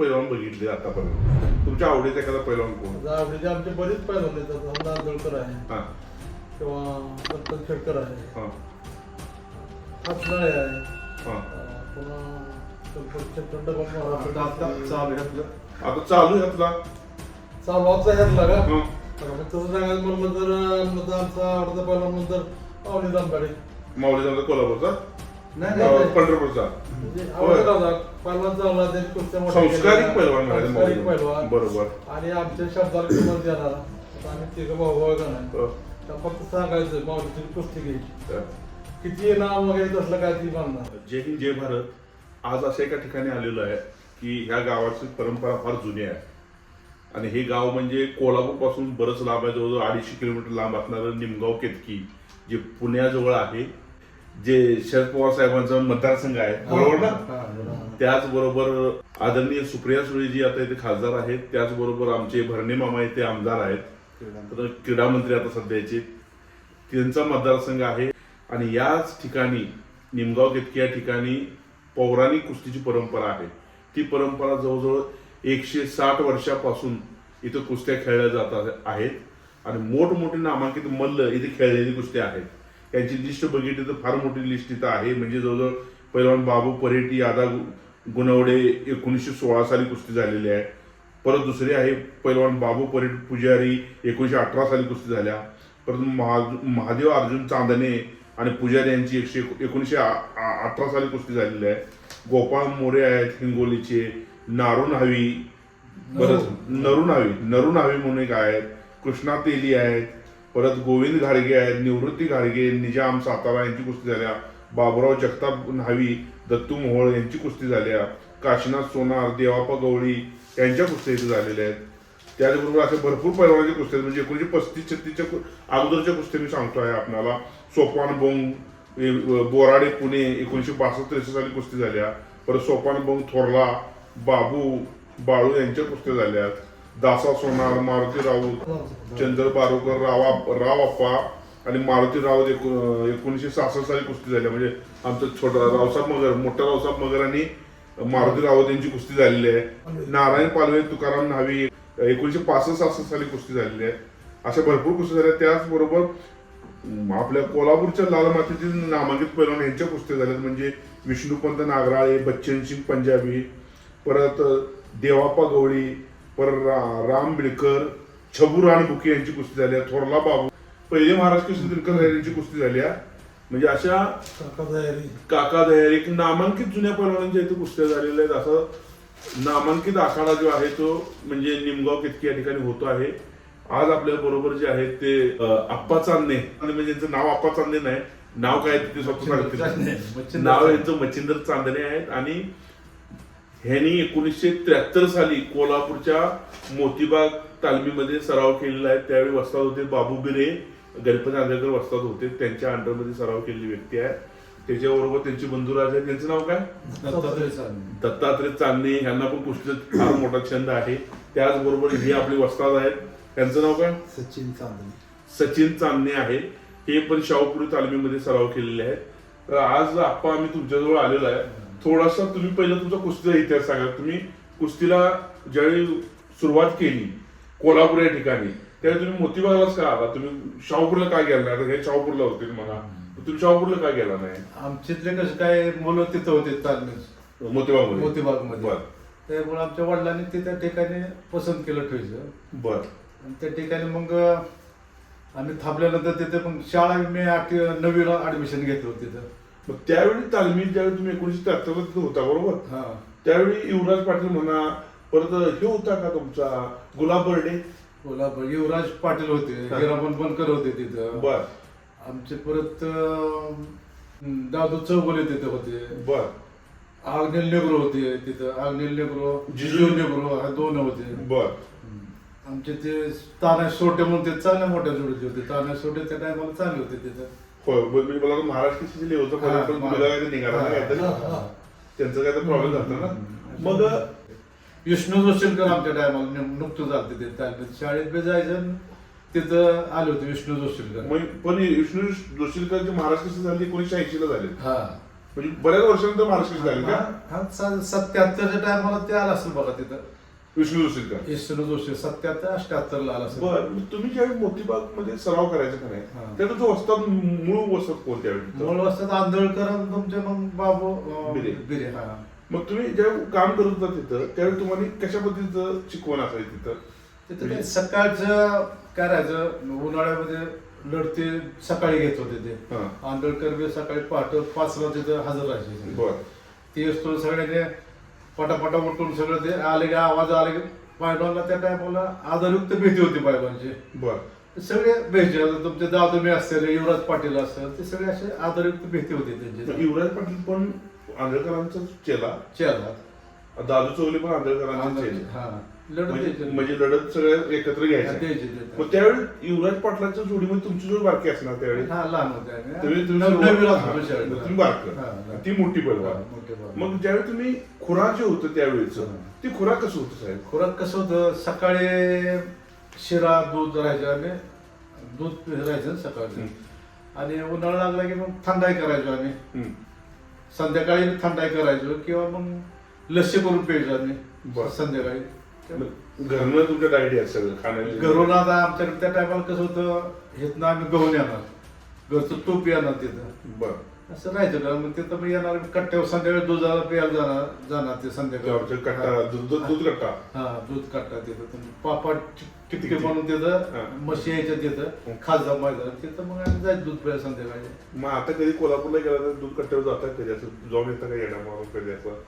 पैलवान बघितले आतापर्यंत. तुमच्या आवडीचा एखादा पैलवान कोण? आवडीचे आमचे बरेच पैलवान येतात आमदार आंदोळकर आहे. हा. किंवा दत्तन खेडकर आहे. हा. हातनाळे आहे. हा. अं, पुन्हा चंद्रकांत आता चालू. आता चालू आहे आपला. चालवाचा ह्यातला का? हं. तर मग तसं सांगायचं म्हणलं तर म्हणलं तर आमचा आवडता पहिला माऊली कोल्हापूरचा? नाही नाही. अं, पंढरपूरचा. म्हणजे चालला कुस्त्या मोठ्या संस्कारिक. पैलवान संस्कारिक बरोबर. आणि आमच्या शब्दाला किंमत देणारा. आता आम्ही तिघं भाऊ भाऊ का नाही? अं, तर फक्त सांगायचं माऊलीची कुस्ती घ्यायची. अं. किती नाव वगैरे तसलं काय ती जय हिंद जय भारत. आज अशा एका ठिकाणी आलेलो आहे की ह्या गावाची परंपरा फार जुनी आहे. आणि हे गाव म्हणजे कोल्हापूरपासून बरंच लांब आहे. जवळजवळ अडीचशे किलोमीटर लांब असणारं निमगाव केतकी जे पुण्याजवळ आहे. जे शरद पवार साहेबांचा मतदारसंघ आहे बरोबर ना? बरोबर. त्याचबरोबर आदरणीय सुप्रिया सुळे जी आता इथे खासदार आहेत त्याचबरोबर आमचे भरणे मामा इथे आमदार आहेत. तर क्रीडा मंत्री आता सध्याचे. त्यांचा मतदारसंघ आहे आणि याच ठिकाणी निमगाव केतकी या ठिकाणी पौराणिक कुस्तीची परंपरा आहे. ती परंपरा जवळजवळ एकशे साठ वर्षापासून इथं कुस्त्या खेळल्या जात आहेत. आणि मोठमोठे नामांकित मल्ल इथे खेळलेली कुस्त्या आहेत. यांची लिस्ट बघितली तर फार मोठी लिस्ट इथं आहे. म्हणजे जवळजवळ पैलवान बाबू परेटी यादा गुणवडे एकोणीसशे सोळा साली कुस्ती झालेली आहे. परत दुसरी आहे पैलवान बाबू परेट पुजारी एकोणीसशे अठरा साली कुस्ती झाल्या. परत महा महादेव अर्जुन चांदणे आणि पुजारी यांची एकशे एकोणीसशे अठरा साली कुस्ती झालेली आहे. गोपाळ मोरे आहेत हिंगोलीचे नारून हवी परत नरून हवी नरून हवी म्हणून एक आहेत. कृष्णा तेली आहेत. परत गोविंद घाडगे आहेत निवृत्ती घाडगे निजाम सातारा यांची कुस्ती झाल्या बाबुराव जगताप न्हावी दत्तू मोहोळ यांची कुस्ती झाल्या काशीनाथ सोनार देवापा गवळी यांच्या कुस्त्या इथे झालेल्या आहेत. त्याचबरोबर असे भरपूर पैलवानाच्या कुस्त्या आहेत. म्हणजे एकोणीशे पस्तीस छत्तीसच्या अगोदरच्या कुस्त्या मी सांगतो आहे आपल्याला. सोपान बोंग बोराडे पुणे एकोणीशे बासष्ट त्रेसष्ट साली कुस्ती झाल्या. परत सोपान बोंग थोरला बाबू बाळू यांच्या कुस्त्या झाल्या दासा सोनार मारुती राऊत चंद्र बारोकर रावा राव अप्पा आणि मारुती राऊत एकोणीसशे सहासष्ट साली कुस्ती झाल्या म्हणजे आमचं छोटा रावसाहेब मगर मोठा रावसाहेब मगर आणि मारुती राऊत यांची कुस्ती झालेली आहे. नारायण पालवे तुकाराम न्हावी एकोणीसशे पासष्ट सहासष्ट साली कुस्ती झालेली आहे. अशा भरपूर कुस्ती झाल्या. त्याचबरोबर आपल्या कोल्हापूरच्या लाल मातीतील नामांकित पैलवान यांच्या कुस्त्या झाल्यात. म्हणजे विष्णुपंत नागराळे बच्चन सिंग पंजाबी परत देवाप्पा गवळी परत रा- राम बिडकर छबू बुके यांची कुस्ती झाली. थोरला बाबू पहिले महाराष्ट्र केसरी दिनकर यांची कुस्ती झाली आहे. म्हणजे अशा काका दयार. नामांकित जुन्या पैलवानांच्या इथे कुस्त्या झालेल्या आहेत. असं नामांकित आखाडा जो आहे तो म्हणजे निमगाव कितकी या ठिकाणी होतो आहे. आज आपल्या बरोबर जे आहेत ते आप्पा चांदणे. आणि म्हणजे त्यांचं नाव आप्पा चांदणे नाही. नाव काय ते स्वतः नाव. यांचं मच्छिंद्र चांदणे आहेत. आणि ह्यांनी एकोणीसशे त्र्याहत्तर साली कोल्हापूरच्या मोतीबाग तालमीमध्ये सराव केलेला आहे. त्यावेळी वस्ताद होते बाबू बिरे गणपती आंबेडकर वस्ताद होते. त्यांच्या अंडरमध्ये सराव केलेली व्यक्ती आहे. त्याच्याबरोबर त्यांचे बंधुराज आहेत. त्यांचं नाव काय? दत्तात्रय चांदणे. दत्तात्रय चांदणे. यांना पण कुस्तीत फार मोठा छंद आहे. त्याचबरोबर हे आपले वस्ताद आहेत. त्यांचं नाव काय? सचिन चांदणे. सचिन चांदणे आहे. हे पण शाहूपुरी तालमीमध्ये सराव केलेले आहेत. तर आज आप्पा आम्ही तुमच्याजवळ आलेलो आहे. थोडासा तुम्ही पहिला तुमचा कुस्तीचा इतिहास सांगा. तुम्ही कुस्तीला ज्यावेळी सुरुवात केली कोल्हापूर या ठिकाणी त्यावेळी तुम्ही मोतीबागलाच का आला? तुम्ही शाहूपूरला काय गेला नाही? आता हे शाहूपूरला होते म्हणा. तुम्ही शाहूपूरला काय गेला नाही? आमच्यातले कसं काय मुलं तिथं होते मोतीबाग मोतीबागमध्ये बर. त्यामुळे आमच्या वडिलांनी ते त्या ठिकाणी पसंत केलं ठेवायचं. बर. आणि त्या ठिकाणी मग आम्ही थांबल्यानंतर तिथे मग शाळा मी आठ नवीला ऍडमिशन घेतलं तिथं. मग त्यावेळी तालमीत ज्यावेळी तुम्ही एकोणीशे त्र्याहत्तरला होता बरोबर? हा. त्यावेळी युवराज पाटील म्हणा परत हे होता का तुमचा? गुलाब बर्डे? कोल्हापूर युवराज पाटील होते. हिरामन बनकर होते तिथं. बर. आमचे परत दादू चौगुले तिथे होते. बर. आग्नेल नेग्रो होते तिथं. आग्नेल नेग्रो जिजू नेग्रो हा दोन होते. बर. आमचे ते ताना सोटे म्हणून ते चांगल्या मोठ्या जोडीचे होते. ताना सोटे त्या टायमाला चांगले होते तिथं. होय ब- मी मला वाटलं महाराष्ट्र किती लेवलचं हा, पदार्थ हा. मुलगा काहीतरी निघाला काहीतरी. त्यांचं काहीतरी प्रॉब्लेम झाला ना. मग विष्णू जोशीलकर आमच्या टायमाला नुकतं झालं ते. शाळेत बी जायचं तिथं आले होते विष्णू जोशीलकर पण विष्णू जोशीलकरची महाराष्ट्र केसरी झाली एकोणीशे ऐंशी ला झाले. हा. म्हणजे बऱ्याच वर्षानंतर महाराष्ट्र झाले का? सत्याहत्तरच्या टायमाला ते आला असेल बघा तिथं. विष्णू जोशी का? विष्णू जोशी सत्याहत्तर अठ्याहत्तर ला आला असेल बर मग तुम्ही ज्यावेळी मोतीबागमध्ये सराव करायचा का हा. नाही त्याचा जो वस्तात मूळ वस्तात कोण त्यावेळी? मूळ वस्तात आंधळकर आणि तुमचे मग बाबू अं, बिरे. बिरे हा. मग तुम्ही ज्यावेळी काम करत होता तिथं त्यावेळी तुम्हाला कशा पद्धतीचं शिकवण असायची तिथं? तिथं काय सकाळचं काय राहायचं उन्हाळ्यामध्ये लढते सकाळी घेत होते ते. हा. आंधळकर बी सकाळी पहाटे पाचला तिथं हजर राहायचे. बर. ते असतो सगळ्यांनी पटापटा उठून सगळं ते आले की आवाज आले की पायलवानला त्या टायमाला आधारयुक्त भीती होती पायलवानची बर. सगळे भेटले तुमचे दादुमी असतील युवराज पाटील असतील ते सगळे असे आधारयुक्त भीती होती त्यांची. युवराज पाटील पण आंधळकरांचाच चेला चेहरा दादू चौले पण आंधळकरांचा चेला हा. म्हणजे. म्हणजे लढत सगळ्या एकत्र ते. मग त्यावेळी युवराज पाटलाच्या जोडीमध्ये तुमची जोडी बारकी असणार त्यावेळी. तुम्ही तुम्ही बारकं. ती मोठी बाळ. मग ज्यावेळी तुम्ही खुराक जे होतं त्यावेळेच. ती खुराक कसं होतं साहेब खुराक कसं होतं सकाळी शिरा दूध राहायचं आम्ही दूध राहायचं सकाळचं आणि उन्हाळा लागला की मग थंडाई करायचो आम्ही. संध्याकाळी थंडाई करायचो किंवा मग लस्सी करून प्यायचो बरं. आम्ही संध्याकाळी घरनं तुमच्या डायटी सगळं खाण्याची. घरून आता आमच्याकडे त्या टायमाला कसं होतं हेतनं आम्ही गहून येणार. घरचं तूप येणार तिथं. बर. असं राहायचं का? मग तिथं मग येणार कट्ट्यावर संध्याकाळी दुधाला प्यायला जाणार जाणार ते संध्याकाळी. कट्टा. दूध दूध कट्टा? हा दूध काढतात तिथं. पापा टिपके किती? म्हणून. तिथं म्हशी यायच्या तिथं खासदार मैदान तिथं मग आम्ही जायचं दूध प्यायला संध्याकाळी. मग आता कधी कोल्हापूरला गेला तर दूध कट्ट्यावर जातात कधी? असं जाऊन येतं का येणार कधी असं?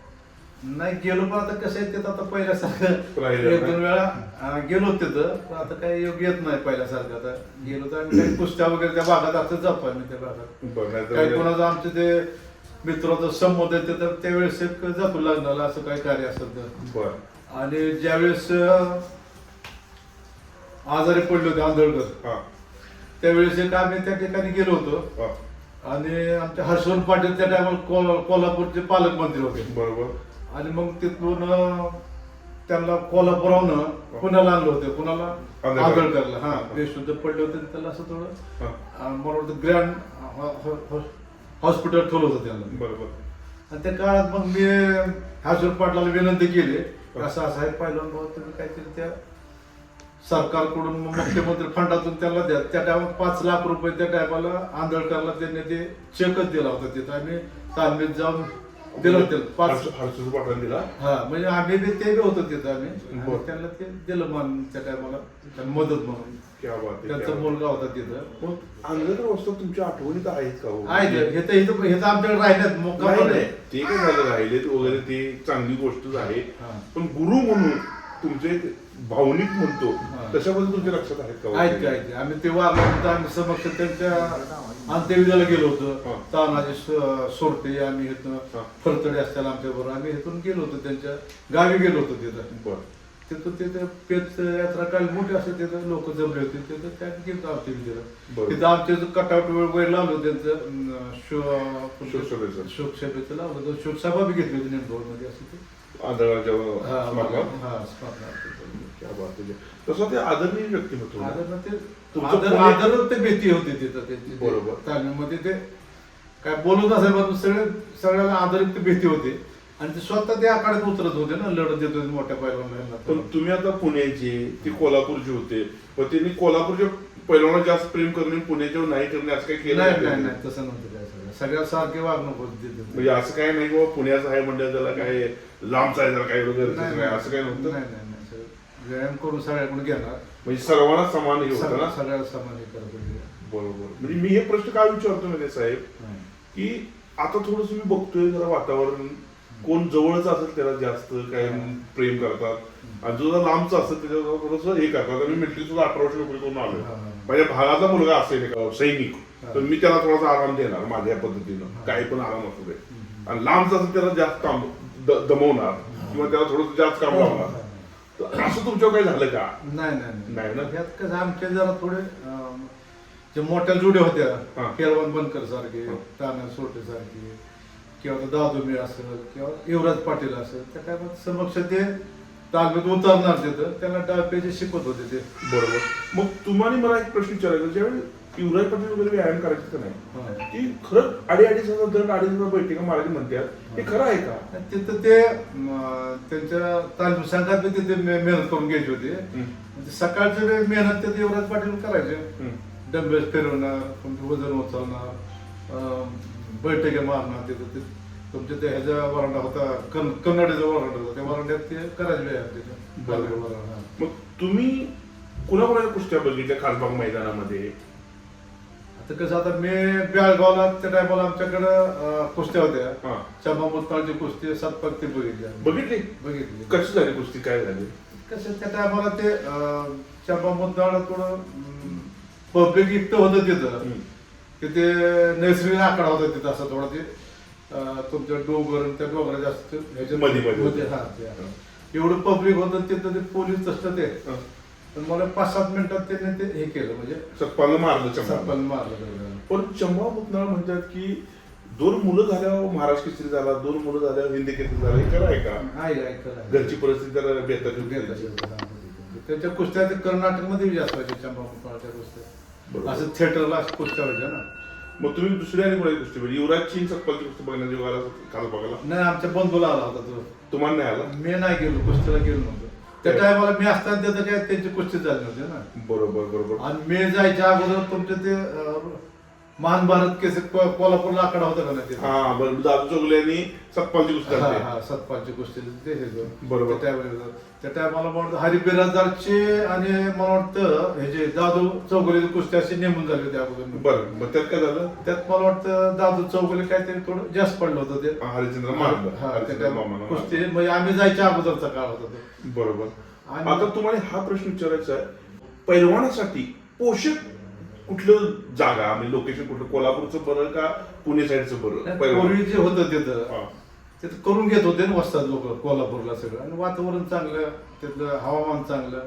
नाही गेलो पण आता कसं आहे आता पहिल्यासारखं एक. दोन वेळा गेलो तिथं पण आता काही योग येत नाही पहिल्यासारखं. आता गेलो तर आम्ही काही कुस्त्या वगैरे त्या भागात आता जातो आम्ही त्या भागात. काही कोणाचं आमचे ते मित्राचं संमत आहे ते तर त्यावेळेस जातो लग्नाला असं काही कार्य असेल तर. बर. आणि ज्यावेळेस आजारी पडले होते आंधळकर हा. त्यावेळेस एक आम्ही त्या ठिकाणी गेलो होतो. आणि आमचे हर्षवर्धन पाटील त्या टायमाला कोल कोल्हापूरचे पालकमंत्री होते. बरोबर. आणि मग तिथून त्यांना कोल्हापुरावनं पुण्याला आणलं होतं. पुण्याला. आंधळकरला हा बेशुद्ध पडले होते त्याला असं थोडं मला वाटतं ग्रँड हॉस्पिटल ठेवलं होतं त्यांना. बरोबर. आणि त्या काळात मग मी हर्षवर्धन पाटलाला विनंती केली. असं असं आहे पहिलं भाऊ तुम्ही काहीतरी त्या सरकारकडून मग मुख्यमंत्री फंडातून त्यांना द्या. त्या टायमात पाच लाख रुपये त्या टायमाला आंधळकरला त्यांनी ते चेकच दिला होता तिथं. आम्ही तालमीत जाऊन दिलं होतं पाच पाटण दिला हा म्हणजे आम्ही बी ते बी होतो तिथं आम्ही बरं. त्यांना ते दिलं मान त्या टायमाला त्यांना मदत म्हणून क्या बात आहे, क्या त्यांचा मुलगा होता तिथं. मग वस्तू तुमच्या आठवणीत आहेत का हो? आहे ते. हे तर इथं हे तर आमच्याकडे राहिल्यात नाही. ते काय झालं राहिलेत वगैरे ते चांगली गोष्टच आहे हा. पण गुरु म्हणून तुमचे भावनिक म्हणतो. तशाबद्दल तुमच्या लक्षात आहेत का हो? आहेत काय ते आम्ही ते वारल्यानंतर आम्ही समक्ष त्यांच्या अंत्यविधीला गेलो. होतो तानाजी स- सोरटे आम्ही इथून. फरतडे असताना आमच्या बरोबर आम्ही इथून गेलो होतो त्यांच्या गावी गेलो होतो तिथं तिथं तिथं पेच यात्रा काल मोठी असते तिथं लोक जमले होते तिथं त्या गेलो आमच्या विधीला. तिथं आमचे कटआउट वगैरे लावलं त्यांचं. शोकसभेचं लावलं होतं शोकसभा बी घेतली होती नेमकं मध्ये असं ते आंधळाच्या स्मारकात? स्मारकात. क्या बात आहे. तसं ते आदरणीय व्यक्तिमत्व आदर ते तुमचं आदर पुणे- आदर ते भीती होती तिथं त्यांची बरोबर. तालमीमध्ये ते काय बोलत पण सगळे सगळ्याला आदरित भीती होती आणि ते स्वतः ते आखाड्यात उतरत होते ना लढत देत होते मोठ्या पण पैलवानांना तुम्ही आता पुण्याचे ते कोल्हापूरचे होते पण त्यांनी कोल्हापूरच्या पैलवाना जास्त प्रेम करणे पुण्याच्या नाही करणे असं काही केलं नाही नाही नाही तसं नव्हतं काय सगळं सगळ्या सारखे वागणूक होती तिथं. म्हणजे असं काही नाही बाबा पुण्याचं आहे म्हणजे त्याला काय लांबचा आहे काही वगैरे नाही, असं काही नव्हतं? नाही नाही व्यायाम करून सगळ्याकडून घेणार म्हणजे सर्वांना समान हे होतं ना? सगळ्या समाधी करत बरोबर. म्हणजे मी हे प्रश्न काय विचारतो म्हणजे साहेब? हा. की आता थोडस मी बघतोय जरा वातावरण. कोण जवळच असेल त्याला जास्त काय प्रेम करतात. आणि जो जरा लांबचा असेल त्याच्यावर थोडस हे करतात. आणि मिलिटरी सुद्धा अठरा वर्ष नोकरी करून आलो हा. माझ्या भागाचा मुलगा असेल एका सैनिक. हा. तर मी त्याला थोडासा आराम देणार माझ्या पद्धतीनं. काही पण आराम असू दे. आणि लांबचा असेल त्याला जास्त काम द- दमवणार. किंवा त्याला थोडस जास्त काम लावणार. तर असं तुमच्यावर काही झालं का? नाही नाही नाही. ना? ह्यात कसं आमचे जरा थोडे अं, जे मोठ्या जुड्या हा. होत्या केळवण बनकर सारखे हा. ताना सोटे सारखे किंवा तो दादुमी असेल किंवा युवराज पाटील असेल त्या टायमात समक्ष ते तालमीत उतरणार तिथं त्यांना डाळपेचे शिकवत होते ते. बरोबर. मग तुम्हाला मला एक प्रश्न विचारायचा ज्यावेळी युवराज पाटील वगैरे व्यायाम करायचं का नाही? हा. की खरं अडी अडीच हजार दर अडीच हजार बैठका मारायची म्हणतात. हे खरं आहे का? तिथं ते त्यांच्या तालीम संघात तिथे मेहनत करून घ्यायची होती. म्हणजे सकाळची वेळ मेहनत ते युवराज पाटील करायचे. फिरवणार तुमचं वजन उचलणार अं, बैठके मारणार तिथं. ते तुमच्या त्या ह्याचा वरांडा होता कन कन्नडीचा वरांडा होता. त्या वरांड्यात ते करायचे व्यायाम तिथं. मग तुम्ही कुणाकुणाच्या कुस्त्या बघितल्या खासबाग मैदानामध्ये? आता कसं आता मी बेळगावला त्या टायमाला आमच्याकडं कुस्त्या होत्या हा चंबा मुत्ताळची कुस्ती सातपाक ते बघितली आम्ही. बघितली बघितली कशी झाली कुस्ती काय झाली कसं त्या टायमाला ते अं, चंबा मुत्ताळ थोडं पब्लिक इतकं होतं तिथं. की ते नैसर्गिक आकडा होता तिथं असं थोडं ते अं, तुमच्या डोंगर आणि त्या डोंगरा जास्त ह्याच्यात- मध्ये- मध्ये मध्ये, हा, ते. एवढं पब्लिक होतं तिथं ते पोलीस तसलं ते हा. पण मला पाच सात मिनिटात त्यांनी ते हे केलं म्हणजे सत्पानं मारलं चंबा सरपंच मारलं तेवढं. पण चंबा मुतनाळ म्हणतात की दोन मुलं झाल्यावर महाराष्ट्र केसरी झाला दोन मुलं झाल्यावर हिंदी केसरी झाला हे खरं आहे का आहे, आहे, खरं आहे. घरची परिस्थिती जरा बेहतर होती. हा. त्यांच्या कुस्त्या ते कर्नाटकमध्ये बी जास्त व्हायच्या चंपाच्या कुस्त्या बरोबर. असं थिएटरला कुस्त्या व्हायच्या ना मग तुम्ही दुसऱ्या आणि कोणाची कुस्ती बघितली युवराजची सत्पालची कुस्ती बघण्याची वेळेला काल बघायला नाही आमच्या बंधूला आला होता तो तुम्हाला नाही आला मी नाही गेलो कुस्तीला गेलो नव्हतो त्या टायमाला मी असताना तिथं काय त्यांची कुस्ती झाली नव्हती ना. बरोबर बरोबर. आणि मी जायच्या अगोदर तुमचे ते महान भारत केस कोल्हापूरला आकडा होता का नाही? हा बरोबर दादू चौगले यांनी सत्पालची कुस्ती हा. हा, सतपालची कुस्ती ते हे जो. बरोबर. त्या टायमाला त्या टायमाला मला वाटतं हरी बिराजदारचे आणि मला वाटतं हे जे दादू चौगुले कुस्ती अशी नेमून झाली होती अगोदर बरं मग त्यात काय झालं त्यात मला वाटतं दादू चौगुले काहीतरी थोडं जास्त पडलं होतं ते हरिचंद्र मारलं हा, त्या कुस्ती म्हणजे आम्ही जायच्या अगोदरचा काळ होता तो. बरोबर आणि- आता तुम्हाला हा प्रश्न विचारायचा आहे पैलवानासाठी पोषक कुठलं जागा म्हणजे लोकेशन कुठलं? कोल्हापूरचं बरं का पुणे साईडचं बरं? पूर्वी जे होतं तिथं हा. तिथं करून घेत होते ना वस्तात लोक कोल्हापूरला सगळं. आणि वातावरण चांगलं तिथलं हवामान चांगलं.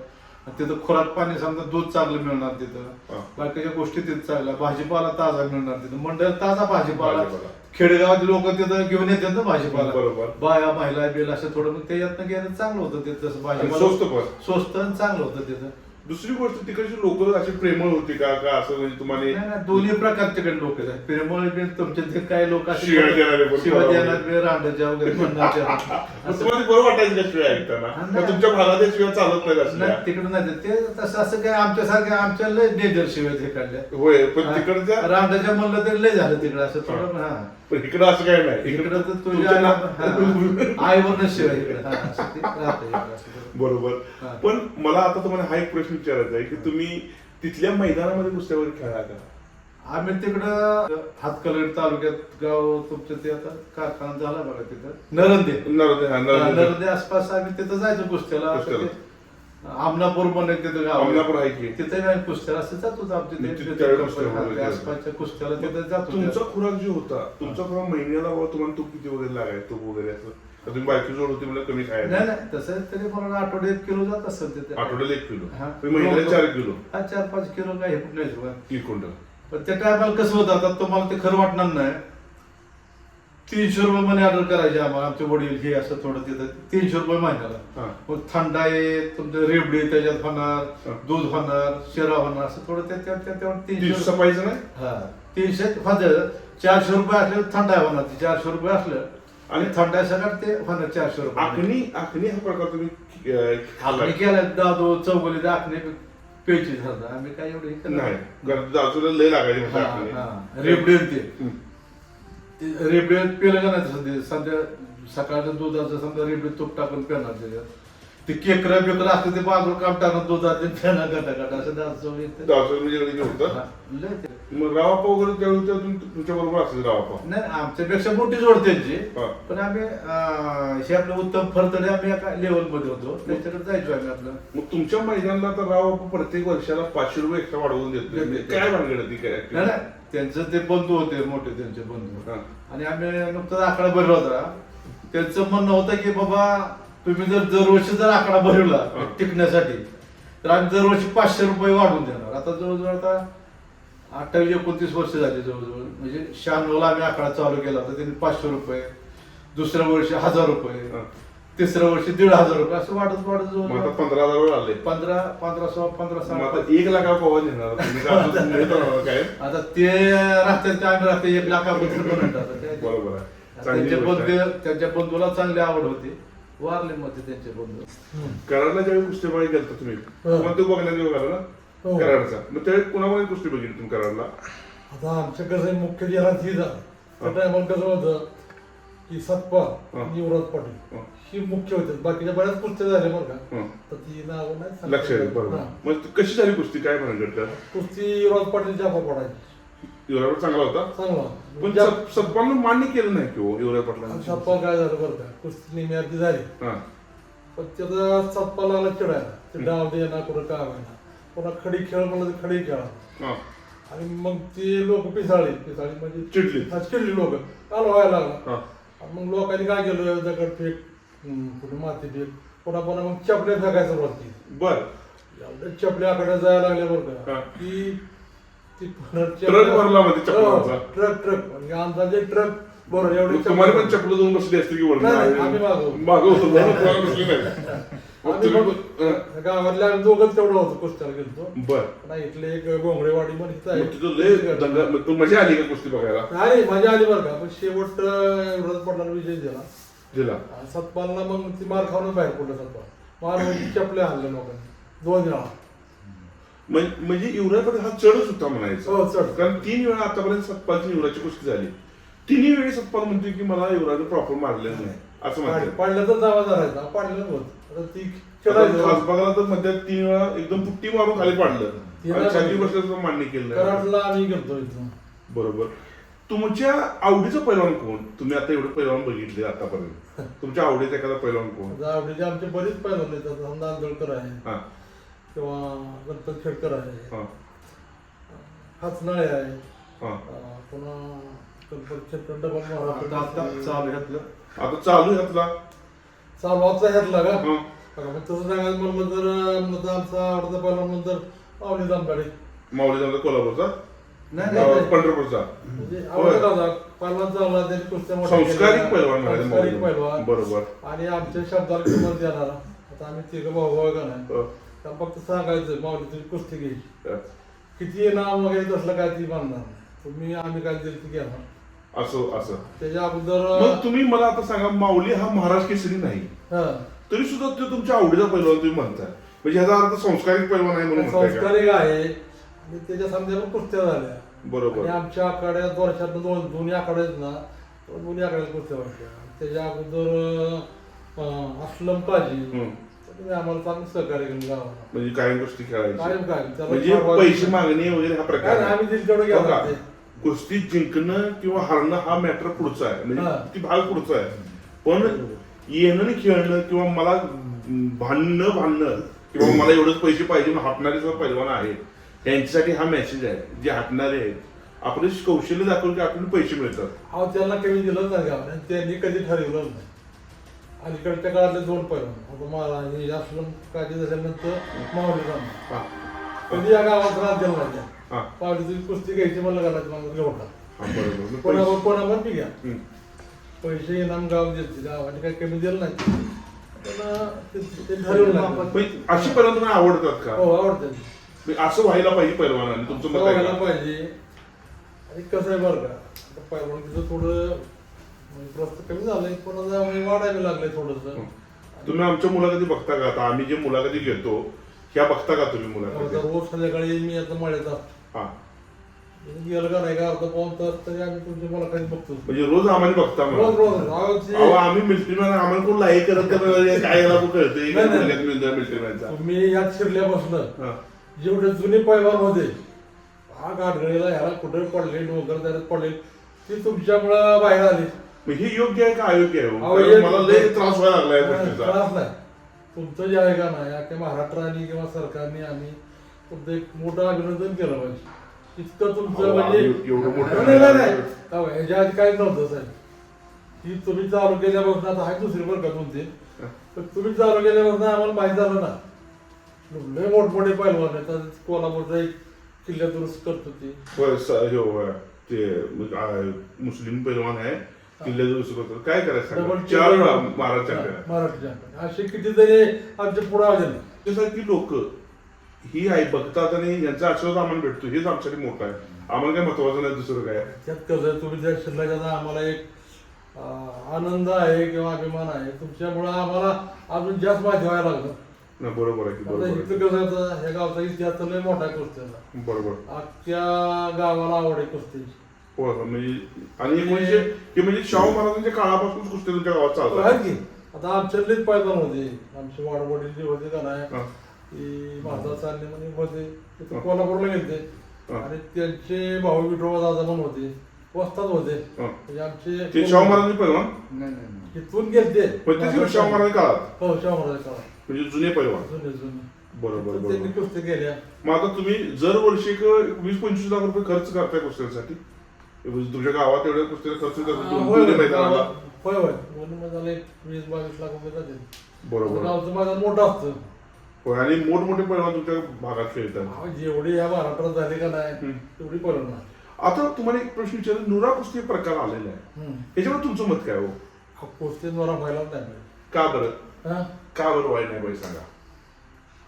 आणि तिथं खुराक पाणी समजा दूध चांगलं मिळणार हा. तिथं बाकीच्या गोष्टी तिथं चांगल्या. भाजीपाला ताजा मिळणार तिथं. मंडळ ताजा भाजीपाला. भाजीपाला. खेडेगावात लोक तिथं घेऊन येतात ना भाजीपाला. बरोबर. बाया महिला बिल असं थोडं मग त्याच्यातनं गेलं चांगलं होतं तिथं तसं आणि भाजीपाला. स्वस्त पण. स्वस्त आणि चांगलं होतं तिथं. दुसरी गोष्ट तिकडची लोक अशी प्रेमळ होती का? का असं म्हणजे तुम्हाला नाही, नाही, दोन्ही प्रकारचे कडे लोक आहेत. प्रेमळ बी तुमचे ते काही लोक असे पण रांडाच्या वगैरे मग तुम्हाला बरं वाटायचं का शिवाय ऐकताना. तुमच्या भागात या शिवाय चालत नाही असल्या नाही तिकडे नाही ते तसं असं काय आमच्यासारख्या आमच्या लय डेंजर शिवाय काढल्या होय पण तिकडच्या रांडाच्या म्हणलं तर लय झालं तिकडे असं थोडं हा. पण इकडं असं काही नाही. इकडं तर तुमच्या तुझ्या शिवाय. बरोबर. पण मला आता तुम्हाला हा एक प्रश्न विचारायचा आहे की तुम्ही तिथल्या मैदानामध्ये कुस्त्यावर खेळा का? आम्ही तिकडं हातकलगड तालुक्यात गाव तुमचं ते आता कारखाना झाला बघा तिथं. नरंदे. नर्मदे. नरंदे. आसपास आम्ही तिथं जायचो कुस्त्याला. आमनापूर म्हणून तिथं गाव आहे. अमलापूर आहे की. तिथे आम्ही कुस्त्याला असं जात होतो आमच्या तिथे त्यावेळी वगैरे आसपासच्या कुस्त्याला तिथं जात तुमचा होतो खुराक जो होता तुमचा खुराक महिन्याला बाबा तुम्हाला तूप किती वगैरे लागायचं तूप वगैरे असं? तर तुम्ही बायकी जोड होती म्हणजे कमी नाही खायचं नाही तसं तरी मला आठवड्यात एक किलो जात असेल तिथे. आठवड्याला एक किलो? हा. तुम्ही महिन्याला चार किलो? हा चार पाच किलो काय हे कुठलं एक क्विंटल. पण त्या टायमाला कसं होतं आता तुम्हाला ते खरं वाटणार नाही. तीनशे रुपये मनी ऑर्डर करायचे आम्हाला. आमचे वडील हे असं थोडं तिथं तीनशे रुपये महिन्याला. हा. मग थंड आहे तुमचं रेबडी त्याच्यात होणार. दूध होणार शिरा होणार असं थोडं तीनशे तीनशे सफाईचं नाही? हा. तीनशे हजार चारशे रुपये असले थंड आहे होणार. ते चारशे रुपये असलं आणि थंड आहे सगळं ते होणार चारशे रुपये. आखणी आखणी हा प्रकार तुम्ही केलं दादू चौगली आखणी पेची झालं आम्ही काय एवढं नाही. दाजूला लय लागायची. रेबडी आणि ते हम्म. ते रेबडी पिलं का नाही ते. संध्या सकाळचं दुधाचं समजा रेबडी तूप टाकून पेणार त्याच्यात ते केकर बिकर असतं ते बाजूला काम टाकून दुधात ते पेना गटा गटा असं येतं. म्हणजे लय होतं लय ते. मग रावापा वगैरे त्यावेळी तुम- तुमच्या बरोबर असेल रावापा नाही आमच्यापेक्षा मोठी जोड त्यांची. हा. पण आम्ही अं, हे आपलं उत्तम फरतडे आम्ही एका लेवलमध्ये होतो. त्याच्याकडे जायचो आम्ही आपलं. मग तुमच्या मैदानाला तर रावापा प्रत्येक वर्षाला पाचशे रुपये एक्स्ट्रा वाढवून देतो देते. काय भानगड आहे ती नाही काय नाही, त्यांचं ते बंधू होते मोठे त्यांचे बंधू हा. आणि आम्ही नुकताच आकडा भरला होता त्यांचं म्हणणं होतं की बाबा तुम्ही जर दरवर्षी जर आकडा भरवला हा. टिकण्यासाठी तर आम्ही दरवर्षी पाचशे रुपये वाढवून देणार आता जवळजवळ आता अठ्ठावीस एकोणतीस वर्ष झाली जवळजवळ म्हणजे शहाण्णवला आम्ही आकडा चालू केला होता त्यांनी पाचशे रुपये दुसऱ्या वर्षी हजार रुपये हा. तिसऱ्या वर्षी दीड हजार रुपये असं वाढत वाढत मग आता जवळ पंधरा हजारावर आले. पंधरा पंधरा सोळा पंधरा मग सोळा आता एक लाखा पवा देणार. तुम्ही काय आता मिळत राहणार काय? आता ते राहतात ते आम्ही राहते एक लाखाबद्दल म्हणत आता ते- बरोबर आहे. चांगली त्यांचे गोष्ट आहे. बंधू त्यांच्या बंधूला चांगली आवड होती. वारले मग ते त्यांचे बंधू. कराडला ज्यावेळी कुस्ती बघायला गेलता तुम्ही हो. मग तो बघण्यात येऊ घाला ना हो. कराडचा. मग त्यावेळी कुणामध्ये कुस्ती बघितली तुम्ही कराडला? आता आमचं कसं आहे, मुख्य ही झालं. त्या टायमाला कसं होतं की सतपाल हा. आणि युवराज पाटील. हा. ही मुख्य होते. बाकीच्या बऱ्याच कुस्त्या झाल्या बरं का हं. तर ती नाव नाही सांगता लक्षात येईल येत. बरोबर. हा. मग ती कशी झाली कुस्ती? काय म्हणत त्यात कुस्ती युवराज पाटील जाफा पडायची. युवराज चांगला होता? चांगला. पण जा- सत- सतपालनं मान्य केलं नाही की हो युवराज पाटलांनी? सतपाल काय झालं बरं का? कुस्ती नेहमी अर्धी झाली. हा. पण त्याचा सतपाल लागला चिडायला ते डाव दे ना कुठं काय व्हायना पुन्हा खडी खेळ म्हणलं तर खडी खेळा. हा. आणि मग ते लोक पिसाळी पिसाळी म्हणजे चिडली. हा, चिडली लोक. काल व्हायला लागला. हा. आणि मग लोकांनी काय केलं? दगड फेक कुठे माती फेक पुन्हा पुन्हा मग चपल्या फेकायला सुरुवात केली बर. एवढ्या चपल्या आकडे जायला लागल्या बरं हा. का. की? ती ट्रक भरला मध्ये चपलांचा. हो, ट्रक ट्रक. म्हणजे अंदाजे ट्रक बरोबर एवढे तुम्हाला पण चपलं दोन बसली असते की वरनं? नाही, नाही, आम्ही मागं. मागं होतो बरं, तुम्हाला बसली नाही. मग आम्ही तुम्ही मग हा. गावातले आम्ही दोघंच तेवढं होतो कुस्त्याला गेलो बर. नाही इथले एक घोंगडेवाडी म्हणत मग तिथं लय दंगा मग तू मजा आली का कुस्ती बघायला? नाही मजा आली बरं का. पण शेवट विरोध पडला विजय दिला. दिला. सतपालला मग ती मार खाऊन बाहेर पडलं सतपाल. मार म्हणजे चपल्या हल्ले लोकांनी दोन वेळा. म्हण- म्हणजे युवराजकडे हा चढच होता म्हणायचा. हो, चढ. कारण तीन वेळा आतापर्यंत सतपालची युवराजची कुस्ती झाली. तिन्ही वेळी सतपाल म्हणतोय की मला युवराज प्रॉपर मारलेलं नाही. असं म्हणतात. पाडलं तर जावा धरायचा. पाडलं होत आता ती खेळायचं खासबागाला तर मध्यात तीन वेळा एकदम पुट्टी मारून खाली पाडलं. आणि छाती बसल्याचं मान्य केलं. नाही. कराडला आम्ही गेलतो इथून बरोबर. तुमच्या आवडीचं पैलवान कोण? तुम्ही आता एवढे पैलवान बघितले आतापर्यंत. तुमच्या आवडीचा एखादा पैलवान कोण? आवडीचे आमचे बरेच पाहिलं येतात समजा आंदोळकर आहे. हा. किंवा गणपत खेडकर आहे. हा. हाचनाळे आहे. हा. अं, पुन्हा गणपत खेडकर डबल आता आता महाराज चालू घातलं आता चालू आहे यातला चालवाचा ह्यातला का? हा. बघा, मग तसं सांगायचं म्हणलं तर अं, आमचा आवडता पहिला नंतर पावली जामगाडे. माऊली जामचा कोल्हापूरचा? नाही अं, नाही पंढरपूरचा. म्हणजे कुस्त्या मोठ्या संस्कारिक केल्या. पैलवान म्हणाले संस्कारिक. पैलवान. बरोबर. आणि आमच्या शब्दाला किंमत देणारा. आता आम्ही तिघं भाऊ भाऊ का नाही? अं, तर फक्त सांगायचं माऊली तुझी कुस्ती घ्यायची अं, किती नाव वगैरे तसलं काय ती नाही. तुम्ही आम्ही काय दिलं ती घेणार. असं असं. त्याच्या अगोदर मग तुम्ही मला आता सांगा माऊली हा महाराज केसरी नाही. हा. तरी सुद्धा तो तुमच्या आवडीचा पैलवान तुम्ही म्हणताय. म्हणजे ह्याचा अर्थ संस्कारिक पैलवान आहे म्हणून म्हणताय का? संस्कारिक आहे. आणि त्याच्या समजा पण कुस्त्या झाल्या आणि बरोबर आमच्या आखाड्यात वर्षात दोन दोन्ही आखाडे आहेत ना दोन्ही आखाड्यात कुस्त्या वाटल्या त्याच्या अगोदर अं, अस्लम हम्म. तुम्ही आम्हाला चांगलं सहकार्य केलं गावाला म्हणजे कायम कायम त्याला म्हणजे फार पैसे. मागणे वगैरे हा काय प्रकार नाही, आहे. आम्ही दिल तेवढं हो का? घेणार ते. कुस्ती जिंकणं किंवा हारणं हा मॅटर पुढचा आहे हा. म्हणजे ती भाग पुढचा आहे पण येणं आणि खेळणं किंवा मला भांडणं भांडणं किंवा मला एवढंच पैसे पाहिजे म्हणून हटणारे सुद्धा पैलवान आहेत त्यांच्यासाठी हा मेसेज आहे. जे हटणारे आहेत. आपले कौशल्य दाखवून की आपल्याला पैसे मिळतात. अहो त्यांना कमी दिलं नाही त्यांनी कधी ठरवलं नाही. अलीकडच्या काळातले दोन पैलवान आता मला हे अस्लम काजी झाल्यानंतर मावली जाणार. हा. कधी या गावात राहत दिलं नाही हा. पावलीची कुस्ती घ्यायची मला घालायची मला घेऊन टाक. हा, बरोबर. मग कोणावर पैसे- कोणावर बी घ्या. पैसे इनाम गाव देते गावाने काही कमी दिलं नाही. पण ते- ते ठरवलं नाही. म्हणजे अशी तुम्हाला आवडतात का? हो आवडते म्हणजे असं व्हायला पाहिजे पैलवानाने तुमचं मत आहे व्हायला का? पाहिजे. आणि कसं आहे बरं का आता पैलवानकीचं थोडं म्हणजे प्रस्त कमी झालंय पण आता म्हणजे वाढायला लागलंय थोडस. तुम्ही आमच्या मुलाखती बघता का? आता आम्ही जे मुलाखती घेतो ह्या बघता का तुम्ही मुलाखती? रोज संध्याकाळी मी आता मळ्यात असतो. हा. गेलं का नाही का अर्धा पाऊन तास तरी आम्ही बघतो. म्हणजे रोज आम्हाला बघता मला. रोज रोज आम्ही मिलिटरीमॅन आम्हाला कोण लाईक करत तर काय याला कळतंय? नाही, नाही. मिलिटरीमॅनचा तुम्ही यात शिरल्यापासून हा. जेवढे जुने पैलवान होते हा गाठगडीला ह्याला कुठे पडले डोंगर त्याला पडले ती तुमच्यामुळं बाहेर आली. मग हे योग्य आहे का अयोग्य आहे हो? अहो, कारण मला लय त्रास व्हायला लागला या गोष्टीचा. त्रास नाही. तुमचं जे आहे का नाही अख्ख्या महाराष्ट्राने किंवा सरकारने आम्ही तुमचं एक मोठं अभिनंदन केलं पाहिजे. इतकं तुमचं अहो, म्हणजे एवढं मोठं नाही, नाही, नाही. अहो, ह्याच्या आधी काय नव्हतं साहेब. ही तुम्ही चालू केल्यापासून आता आहे दुसरी बरं का तुमची? तर तुम्ही चालू केल्यापासून आम्हाला माहीत झालं ना. लय मोठमोठे पैलवान आहेत. आता कोल्हापूरचा एक किल्ला दुरुस्त करत होती होय, स-. ते आ, मुस्लिम पैलवान आहे. किल्ल्याचं विसरू करतो. काय करायचं सांगा? चार वेळा महाराज मराठी चॅम्पियन असे कितीतरी आमचे पुढे आले. नाही त्यासारखी लोक ही आई बघतात आणि यांचा आशीर्वाद आम्हाला भेटतो. हेच आमच्यासाठी मोठं आहे. आम्हाला काय महत्वाचं नाही दुसरं काय त्यात कसं आहे, तुम्ही त्या शिल्लकाचा आम्हाला एक अं, आनंद आहे किंवा अभिमान आहे तुमच्यामुळं आम्हाला अजून जास्त माहिती व्हायला लागलं. नाही बरोबर आहे की आता बरोबर आहे. इथं कसं आता ह्या गावचा इतिहास तर लय मोठा आहे कुस्त्याचा बरोबर अख्ख्या गावाला आवड आहे कुस्तीची हो म्हणजे आणि एक म्हणजे की म्हणजे शाहू महाराजांच्या काळापासून कुस्ती तुमच्या गावात चालू आहे की आता आमच्यातलेच पैदान होते आमचे वाडवडील जे होते का नाही हा. की माझा चालणे म्हणजे होते तिथं हा. कोल्हापूरला गेलते हा. आणि त्यांचे भाऊ विठोबा दादा पण होते वस्ताद होते हा. म्हणजे आमचे ते शाहू महाराजांनी पैलवान नाही नाही नाही. तिथून गेलते पण ते शाहू महाराज काळात हो शाहू महाराज काळात. म्हणजे जुने पैलवान. जुने जुने. बरोबर त्यांनी बरोबर. केल्या मग आता तुम्ही जर वर्षी एक वीस पंचवीस लाख रुपये खर्च करताय कुस्त्यांसाठी. म्हणजे तुमच्या गावात एवढ्या कुस्तीला खर्च करतो दोन- होय, दोन्ही होय. मैदानाला. होय मैदानाला एक वीस बावीस लाख रुपये जाते बरोबर. गावचं मैदान मोठं असतं. होय आणि मोठमोठे पैलवान तुमच्या भागात खेळतात. अहो, जेवढी या महाराष्ट्रात झाली का नाही हम्म. तेवढी ना आता तुम्हाला एक प्रश्न विचार नुरा कुस्ती प्रकार आलेला आहे. याच्यावर तुमचं मत काय हो? कुस्ती द्वारा व्हायला नाही पाहिजे. का बरं? हा? का बरं व्हाय नाही बाई सांगा?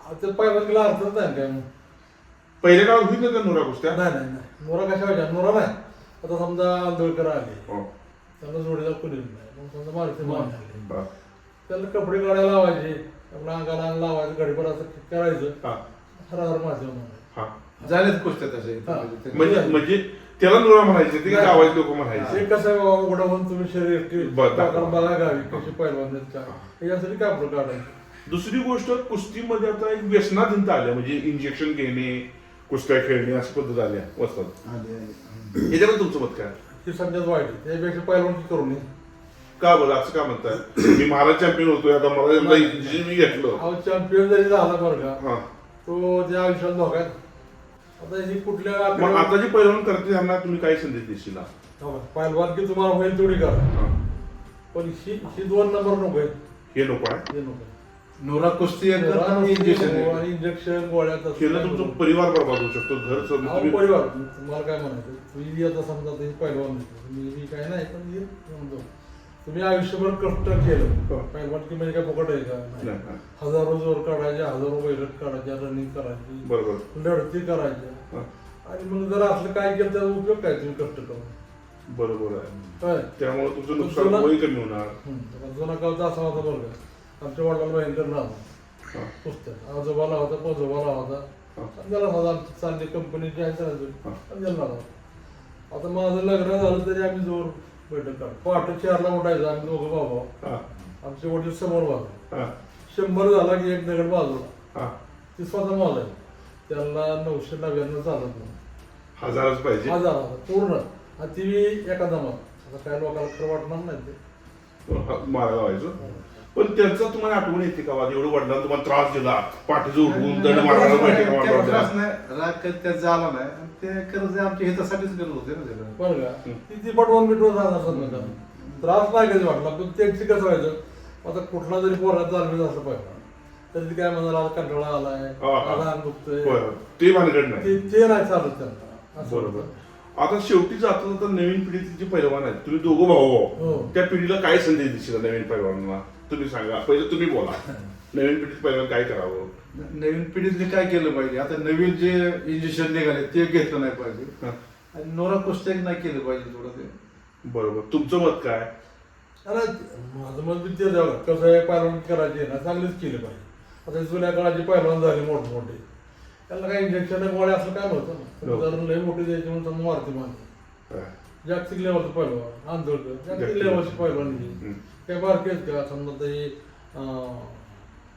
अहो, ते पहिल्यांदा अर्थच नाही काय मग. पहिल्या काळात होईल ना त्या नुरा कुस्त्या? नाही नाही नाही. नोरा कशा व्हायच्या? नोरा नाही. आता समजा आंदोळकर आले. हो. त्यांना जोडीदार कुणी नाही. मग समजा मारुती मान आले. हा. त्याला कपडे काढायला लावायचे. आपल्या अंगाला अंग लावायचं गडीभर असं करायचं. हा. हर हर माझ्या म्हणायचं. हा. झालेत कुस्त्या तसे. हा. म्हणजे म्हणजे त्याला नुरा म्हणायचे ते गावाचे लोक म्हणायचे. हे कसं आहे बाबा उघडं होऊन तुम्ही शरीर की बरं, प्रकार दाखवा. बघा गावी कशी पैलवान आहेत काय यासाठी कापड काढायचं. दुसरी गोष्ट कुस्तीमध्ये आता एक व्यसनाधीनता आल्या म्हणजे इंजेक्शन घेणे कुस्त्या खेळणे अशी पद्धत आल्या वस्तात. याच्यावर तुमचं मत काय? ती सध्याच वाईट आहे. त्यापेक्षा पैलवान की करू नये. का बरं? असं का म्हणताय? मी महाराज चॅम्पियन होतोय आता मला एकदा इंजेक्शन मी घेतलं. चॅम्पियन जरी झाला बरं का हा. तो त्या आयुष्यात धोका आहे. आता ही कुठल्या मग आता जे पैलवान करते त्यांना तुम्ही काय संदेश देशील हो का? पैलवान की तुम्हाला होईल तेवढी करा. पण ही ही दोन नंबर नको आहे हे नको आहे हे नको आहे. नोरा कुस्ती आणि इंजेक्शन. आणि इंजेक्शन गोळ्या केलं काय तुमचं. परिवार बरबाद होऊ शकतो घर सम- अहो, तुम्ही- परिवार तुम्हाला काय म्हणायचं तुम्ही आता समजा ते पैलवान आहे. तुम्ही मी काय नाही पण हे समजा तुम्ही आयुष्यभर कष्ट हो. केलं. पैलवान की म्हणजे काय फुकट आहे का. हजारो जोर काढायचे हजारो बैरट काढायच्या रनिंग करायची बरोबर. लढती करायच्या हा. आणि मग जर असलं काय केलं त्याचा उपयोग काय तुम्ही कष्ट करून? बरोबर आहे. त्यामुळे तुमचं नुकसान कमी होणार. जुना काळचा असा होता बरं का. आमच्या वडिलांना भयंकर नाव. हा. पुस्तक. आजोबाला होता पोजोबाला होता हा. त्याला होता आमची चांगली आहे हा. त्याला त्याला नाव आता माझं लग्न झालं तरी आम्ही जोर बैठक काढ पहाटे चारला उठायचं आम्ही दोघं हा. आमचे वडील समोर बाजू. शंभर झाला की एक दगड बाजूला. ती स्वतः माझा आहे. त्याला नऊशे नव्याण्णव चालत नाही. हजारच पाहिजे. हजार पूर्ण. आणि ती एका दमात. आता काय लोकांना खरं वाटणार नाही ते. मारायला व्हायचं पण त्यांचा तुम्हाला आठवण येते का वा एवढं वडिलांना तुम्हाला त्रास दिला पाठीचं उठवून दंड मारायला पाहिजे त्रास वाटलं? नाही. राग कधी त्यात झाला नाही. आणि ते कर्ज आमच्या हितासाठीच करत होते ना त्याला. बरं का? ती ती पटवून बिटवून राहणार समजा त्रास नाही कधी वाटला पण त्यांची कसं व्हायचं? आता कुठला जरी पोरात चालवीत असलं पाहिजे तरी ती काय म्हणाला आज कंटाळा आलाय हा, हा. आज अंग दुखतंय. होय. ते भानगड नाही. ते ते नाही चालत त्यांना. असं बरोबर. होतं. आता शेवटी जाता जाता नवीन पिढीचे जे पैलवान आहेत. तुम्ही दोघं भाऊ हो. भाऊ त्या पिढीला काय संदेश देशील नवीन पैलवानांना? तुम्ही सांगा. पहिले तुम्ही बोला. नवीन पिढीत पैलवान काय करावं? नवीन पिढीतले काय केलं पाहिजे? आता नवीन जे इंजेक्शन निघाले ते घेतलं नाही पाहिजे. हा. आणि नोरा कुस्त्या नाही केलं पाहिजे थोडं ते. बरोबर. तुमचं मत काय? अरे माझं मत बी तेच आहे. कसं आहे पहिलवान करायची ना चांगलीच केली पाहिजे. आता जुन्या काळाची पहिलवान झाली मोठे मोठे. त्यांना काय इंजेक्शन गोळ्या असं काय ना हो. जर लई मोठी द्यायची म्हणून मारती हा. जागतिक लेवलचं पहिलवान आंदोलन जागतिक जागतिक लेवलची पहिलवान हम्म. काय बारकेच का समजा ते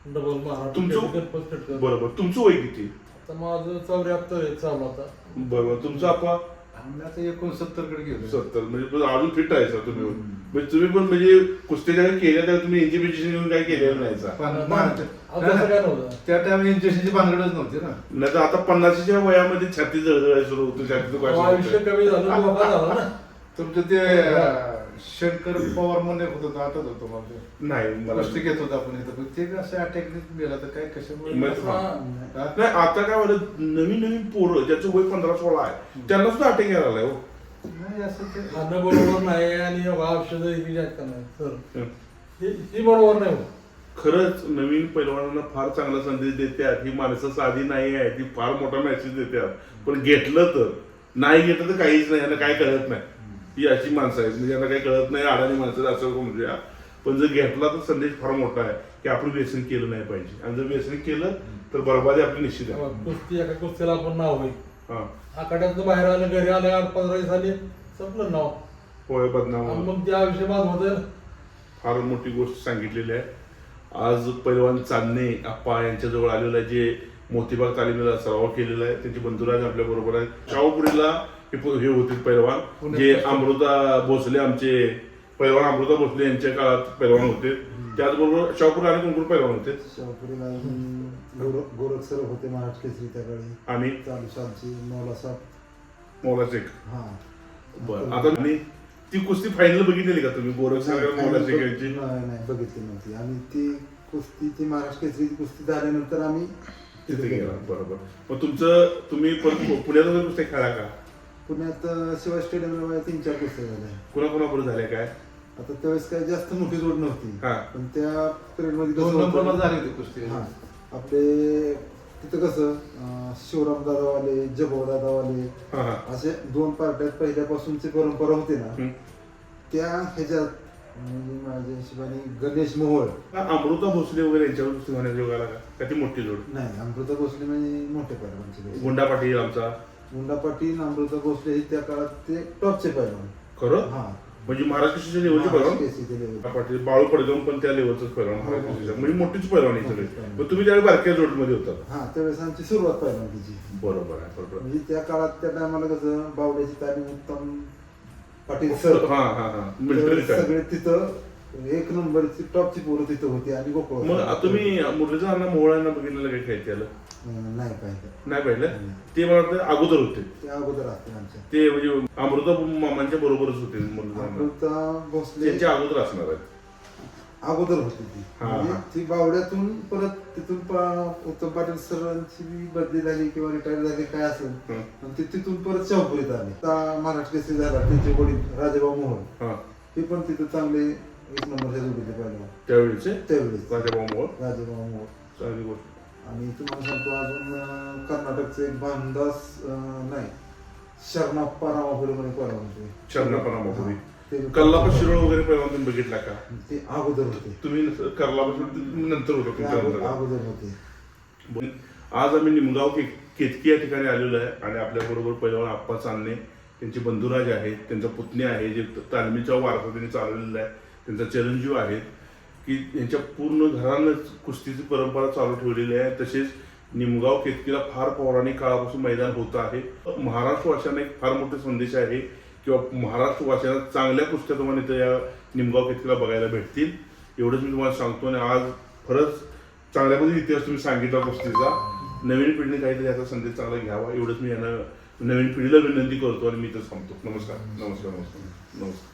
डबल तुमचं- महाराष्ट्र बरोबर. तुमचं वय किती? आता माझं चौऱ्याहत्तर आहे चालू आता. बरोबर. तुमचं आपा आम्ही आता एकोणसत्तरकडे गेलो सत्तर. म्हणजे पण अजून फिट आहे सर तुम्ही. म्हणजे तुम्ही पण म्हणजे कुस्ती ज्या केल्या त्या तुम्ही इंजिबिशन घेऊन काय केलेलं नाही सर. पण आता असं काय नव्हतं? त्या टाइम इंजेक्शनची भानगडच नव्हती ना. नाही तर आता पन्नासीच्या वयामध्ये छाती जळजळ सुरू होतं छाती दुखायला सुरू आयुष्य होतं. कमी झालं झाला ना. तुमचं ते अं, शंकर पवार म्हणून एक होतं आठवत होतं मला ते. नाही मला घेत होतो आपण इथं पण ते कसं अटॅक गेला तर काय कशामुळे मग- हा? नाही आता काय झालं नवीन नवीन पोरं ज्याचं वय पंधरा सोळा आहे त्यांना सुद्धा अटॅक यायला लागलाय हो नाही असं ते खाणं बरोबर नाही आणि औषध ही जास्त नाही सर. ही ही बरोबर नाही हो. खरंच नवीन पैलवानांना फार चांगला संदेश देतात ही माणसं साधी नाही आहे ती फार मोठा मेसेज देतात पण घेतलं तर नाही घेतलं तर काहीच नाही यांना काय कळत नाही ही अशी माणसं आहेत. म्हणजे यांना काही कळत नाही अडाणी माणसं असं म्हणजे पण जर घेतला तर संदेश फार मोठा आहे की आपण व्यसन केलं नाही पाहिजे. आणि जर व्यसन केलं तर बरबादी आपली निश्चित आहे. कुस्ती एका कुस्तीला आपण नाव होईल हा. आखाड्यातनं बाहेर आलं घरी आलं आठ पंधरा दिवस आले संपलं नाव. होय आणि बदनाम मग त्या विषय बाद होतं फार मोठी गोष्ट सांगितलेली आहे. आज पैलवान चांदणे आप्पा यांच्याजवळ आलेलं आहे जे मोतीबाग तालिमेला सराव केलेला आहे. त्यांचे बंधुराज आपल्या बरोबर आहेत. शाहूपुरीला हे हे होते पैलवान. जे अमृता भोसले आमचे पैलवान अमृता भोसले यांच्या काळात पैलवान होते. त्याचबरोबर शाहूपुरी आणि कोणकोण पैलवान होते. शाहपुरीला गोरख सर होते महाराष्ट्र केसरी त्या काळी. आणि? चालू सालची मौला साहेब मौला शेख. हा. बरं. आता आणि ती कुस्ती फायनल बघितलेली का तुम्ही? गोरख यांची? नाही बघितली नव्हती. आणि ती कुस्ती ती महाराष्ट्र केसरी कुस्ती झाल्यानंतर आम्ही तिथे गेला. बरोबर. मग तुमचं तुम्ही पुण्यात कुस्त्या खेळा का? पुण्यात शिवाय स्टेडियमला तीन चार कुस्त्या झाल्या. कुणाकुणाबरोबर झाल्या काय? आता त्यावेळेस काही जास्त मोठी जोड नव्हती. हा. पण त्या पिरियडमध्ये दोन कसं नंबरला होतं- झाली होती कुस्ती. हा. आपले तिथं कसं अं, शिवराम दादावाले जगो दादावाले हा हा. असे दोन पार्ट्यात पहिल्यापासूनची परंपरा होती ना हम्म. त्या ह्याच्यात म्हणजे माझ्या हिशोबाने गणेश मोहोळ. हा, अमृता भोसले वगैरे यांच्यावर कुस्ती होण्याच्या योगाला का? का ती मोठी जोड? नाही अमृता भोसले म्हणजे मोठे पैलवानचे गुंडा पाटील आमचा. मुंडा पाटील अमृता भोसले हे त्या काळात ते टॉपचे पैलवान. खरं? हा. म्हणजे महाराष्ट्राच्या लेवलचे पैलवान? पाटील बाळू पडगाव पण त्या लेवलच पैलवान हो, हो. म्हणजे मोठीच पैलवान आहे सगळे. मोठीच पैलवान. मग तुम्ही त्यावेळी बारक्या जोडमध्ये होता. हा त्यावेळेस आमची सुरुवात पैलवानकीची बरोबर आहे बरोबर म्हणजे त्या काळात त्या टायमाला कसं बावड्याची तालीम उत्तम पाटील सर. हा हा हा. मिलिटरी सगळे तिथं एक नंबरची टॉपची पोरं तिथं होती आणि गोकुळ मग तुम्ही मुरलीधर अण्णा मोहळांना बघितलेलं काय याला अं, नाही पाहिजे नाही पाहिलं. ते मला वाटतं अगोदर होते. ते अगोदर असते आमच्या ते म्हणजे अमृता मामांच्या बरोबरच होते अण्णा. अमृता भोसले त्यांच्या अगोदर असणार आहेत. अगोदर होती ती. हा, म्हणजे हा. ती बावड्यातून परत तिथून पा- उत्तम पाटील सरांची बी बदली झाली किंवा रिटायर झाली काय असेल हं. आणि ते तिथून परत शाहपुरीत आले. आता महाराष्ट्र केसरी झाला त्यांचे वडील मोहोळ. हा. हे पण तिथं चांगले एक नंबरच्या जोडीचे पहिला. त्यावेळीचे? त्यावेळेस राजाभाऊ मोहोळ? राजाभाऊ मोहोळ. चांगली गोष्ट. आणि तुम्हाला सांगतो अजून कर्नाटकचे एक भानदास नाही शरणाप्पा रामापुरी म्हणे पहिला होते शरणाप्पा रामापुरी. कल्लापा शिरोळ वगैरे पहिला तुम्ही बघितला का ते अगोदर होते तुम्ही करलापासून नंतर होतो तुमच्या. अगोदर होते. आज आम्ही निमगाव के केतकी या ठिकाणी आलेलो आहे आणि आपल्या बरोबर पहिलवान आप्पा चांदणे त्यांचे बंधुराज आहेत त्यांचा पुतणे आहे जे तालमीचा वारसा त्यांनी चालवलेला आहे त्यांचा चिरंजीव आहेत की यांच्या पूर्ण घरानंच कुस्तीची परंपरा चालू ठेवलेली आहे. तसेच निमगाव केतकीला फार पौराणिक काळापासून मैदान होत आहे. महाराष्ट्रवाशांना एक फार मोठा संदेश आहे किंवा महाराष्ट्र चांगल्या कुस्त्या तुम्हाला इथं या निमगाव केतकीला बघायला भेटतील. एवढंच मी तुम्हाला सांगतो आणि आज खरंच चांगल्यामध्ये इतिहास तुम्ही सांगितला कुस्तीचा. नवीन पिढीने काहीतरी याचा संदेश चांगला घ्यावा. एवढंच मी यांना नवीन पिढीला विनंती करतो आणि मी तर सांगतो नमस्कार. नमस्कार. नमस्कार. नमस्कार.